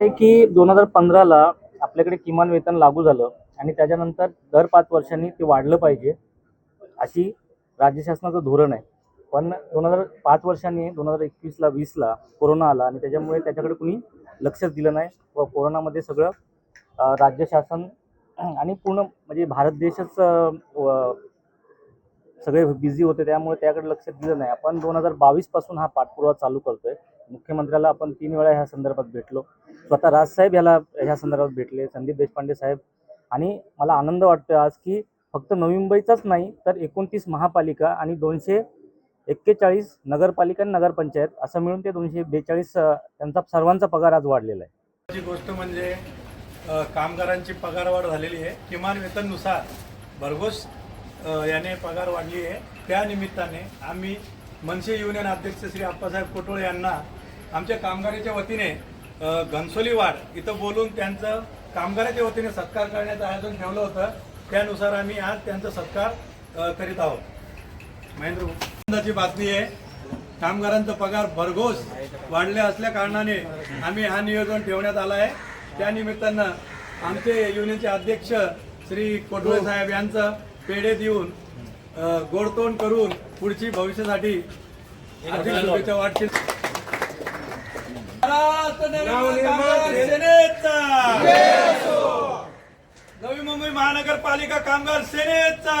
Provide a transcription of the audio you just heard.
आहे की दोन हजार पंधराला आपल्याकडे किमान वेतन लागू झालं आणि त्याच्यानंतर दर पाच वर्षांनी ते वाढलं पाहिजे अशी राज्य शासनाचं धोरण आहे. पण दोन हजार पाच वर्षांनी दोन हजार एकवीसला वीसला कोरोना आला आणि त्याच्यामुळे त्याच्याकडे कुणी लक्षच दिलं नाही व कोरोनामध्ये सगळं राज्य शासन आणि पूर्ण म्हणजे भारत देशच सगळे बिझी होते त्यामुळे त्याकडे लक्ष दिलं नाही. आपण दोन हजार बावीसपासून हा पाठपुरावा चालू करतोय. मुख्यमंत्र्याला आपण तीन वेळा ह्या संदर्भात भेटलो. स्वतः राजसाहेब ह्याला ह्या संदर्भात भेटले संदीप देशपांडे साहेब. आणि मला आनंद वाटतो आज की फक्त नवी मुंबईचाच नाही तर एकोणतीस महापालिका आणि दोनशे एक्केचाळीस नगरपालिका आणि नगरपंचायत असं मिळून ते दोनशे बेचाळीस त्यांचा सर्वांचा पगार आज वाढलेला आहे. गोष्ट म्हणजे कामगारांची कामगारांची पगारवाढ झालेली आहे. किमान वेतननुसार भरघोस याने पगार वाढली आहे. त्या निमित्ताने आम्ही मनसे युनियन अध्यक्ष श्री आप्पासाहेब कोटोळे यांना आमच्या कामगाराच्या वतीने घनसोलीवाड घनसोली इथं बोलून त्यांचं कामगाराच्या वतीने सत्कार करण्याचं आयोजन ठेवलं होतं. त्यानुसार आम्ही आज त्यांचा सत्कार करीत आहोत. महेंद्र आनंदाची बातमी आहे कामगारांचा पगार भरघोस वाढले असल्या कारणाने आम्ही हा नियोजन ठेवण्यात आला आहे त्या निमित्तानं आमचे युनियनचे अध्यक्ष श्री कोटोळे साहेब यांचं पेढे देऊन गोडतोंड करून पुढची भविष्यासाठी अधिक शुभेच्छा वाटतील नवी मुंबई महानगरपालिका कामगार सेनेचा.